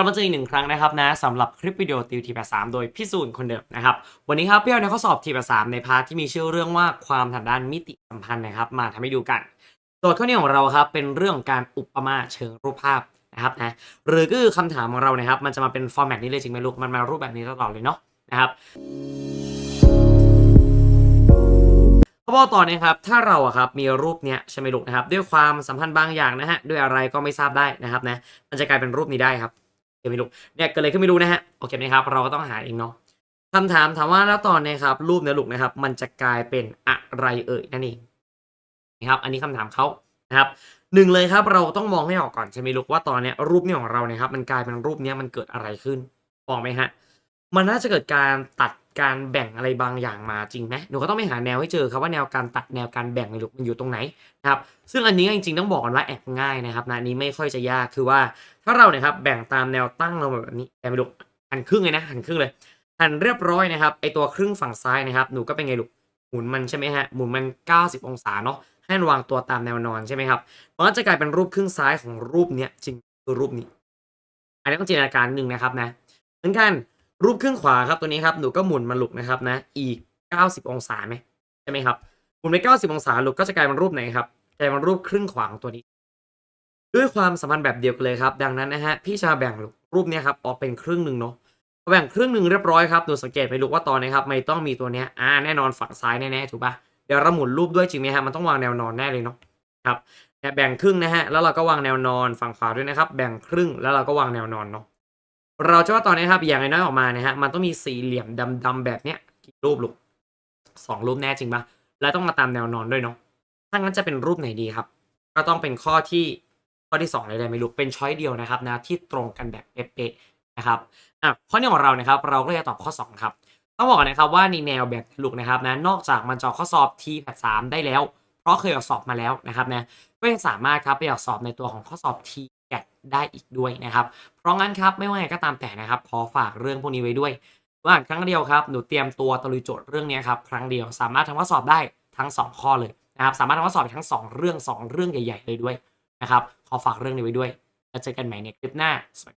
ลับมาเจออีกหนึ่งครั้งนะครับนะสำหรับคลิปวิดีโอติวทีแปดสามโดยพี่สูนคนเดิมนะครับ วันนี้ครับพี่เอาในข้อสอบทีแปดสามในพาร์ทที่มีชื่อเรื่องว่าความทางด้านมิติสัมพันธ์นะครับ มาทำให้ดูกันโจทย์ข้อนี้ของเราครับเป็นเรื่องของการอุปมาเชิงรูปภาพนะครับนะหรือก็คือคำถามของเรานะครับ มันจะมาเป็นฟอร์แมตนี้เลยจริงไหมลูกมันมารูปแบบนี้ตลอดเลยเนาะนะครับเขาบอกต่อนะครับถ้าเราอะครับมีรูปเนี้ยใช่ไหมลูกนะครับ ด้วยความสัมพันธ์บางอย่างนะฮะด้วยอะไรก็ไม่ทราบได้นะครับนะมันจะกลายเป็นรูปนี้ได้ครับ โอเคไม่รู้เนี่ยเกิดอะไรขึ้นไม่รู้นะฮะโอเคไหมครับ เราก็ต้องหาเองเนาะคำถามถามว่าแล้วตอนนี้ครับ รูปเนี้ยลูกนะครับ มันจะกลายเป็นอะไรเอ่ยนั่นเองนะครับ อันนี้คำถามเขานะครับหนึ่งเลยครับ เราต้องมองให้ออกก่อนใช่ไหมลูกว่าตอนเนี้ยรูปนี้ของเราเนี่ยครับ มันกลายเป็นรูปเนี้ยมันเกิดอะไรขึ้นมองไหมฮะ มันน่าจะเกิดการตัดการแบ่งอะไรบางอย่างมาจริงไหมหนูก็ต้องไปหาแนวให้เจอครับว่าแนวการตัดแนวการแบ่งในลูกมันอยู่ตรงไหนนะครับซึ่งอันนี้จริงๆต้องบอกกันว่าแอบง่ายนะครับนะนี้ไม่ค่อยจะยากคือว่าถ้าเราเนี่ยครับแบ่งตามแนวตั้งเราแบบนี้แต่ไม่ลูกหันครึ่งเลยนะหันครึ่งเลยหันเรียบร้อยนะครับไอตัวครึ่งฝั่งซ้ายนะครับหนูก็เป็นไงลูกหมุนมันใช่ไหมฮะหมุนมัน 90 องศาเนาะให้วางตัวตามแนวนอนใช่ไหมครับมันก็จะกลายเป็นรูปครึ่งซ้ายของรูปเนี้ยจริงคือรูปนี้ อันนี้ต้องจินตนาการหนึ่งนะครับนะเหมือนกัน รูปครึ่งขวาครับตัวนี้ครับหนูก็หมุนมันลูกนะครับนะ อีก 90 องศาไหมใช่ไหมครับหมุนไป 90 องศาลูกก็จะกลายเป็นรูปไหนครับกลายเป็นรูปครึ่งขวาของตัวนี้ ด้วยความสัมพันธ์แบบเดียวกันเลยครับ ดังนั้นนะฮะพี่จะแบ่งรูปนี้ครับออกเป็นครึ่งหนึ่งเนาะแบ่งครึ่งหนึ่งเรียบร้อยครับหนูสังเกตไปลูกว่าตอนนี้ครับไม่ต้องมีตัวเนี้ยอ่าแน่นอนฝั่งซ้ายแน่ๆถูกปะเดี๋ยวเราหมุนรูปด้วยจริงไหมฮะมันต้องวางแนวนอนแน่เลยเนาะครับแบ่งครึ่งนะฮะแล้วเราก็วางแนวนอนฝั่งขวาด้วยนะครับ แบ่งครึ่งแล้วเราก็วางแนวนอนเนาะ เราจะว่าตอนนี้ครับอย่างน้อยๆออกมานี่ยฮะมันต้องมีสี่เหลี่ยมดำๆแบบเนี้ยกี่รูปลูกสองรูปแน่จริงปะแล้วต้องมาตามแนวนอนด้วยเนาะถ้างั้นจะเป็นรูปไหนดีครับ ก็ต้องเป็นข้อที่ข้อที่2เลยได้ไหมลูกเป็นช้อยเดียวนะครับนะที่ตรงกันแบบเป๊ะๆนะครับอะข้อนี้ของเรานะครับ เราก็จะตอบข้อ 2 ครับต้องบอกนะครับว่าในแนวแบบลูกนะครับนะนอกจากมันจะข้อสอบ T แพท3ได้แล้ว เพราะเคยออกสอบมาแล้วนะครับนะก็ยังสามารถครับไปออกสอบในตัวของข้อสอบ T แได้อีกด้วยนะครับ เพราะงั้นครับไม่ว่าไงก็ตามแต่นะครับ ขอฝากเรื่องพวกนี้ไว้ด้วยว่าครั้งเดียวครับหนูเตรียมตัวตะลุยโจทย์เรื่องนี้ครับครั้งเดียวสามารถทำข้อสอบได้ทั้ง 2 ข้อเลยนะครับสามารถทำข้อสอบทั้ง 2 เรื่อง 2 เรื่องใหญ่ ๆ เลยด้วยนะครับขอฝากเรื่องนี้ไว้ด้วยแล้วเจอกันใหม่ในคลิปหน้าสวัสดี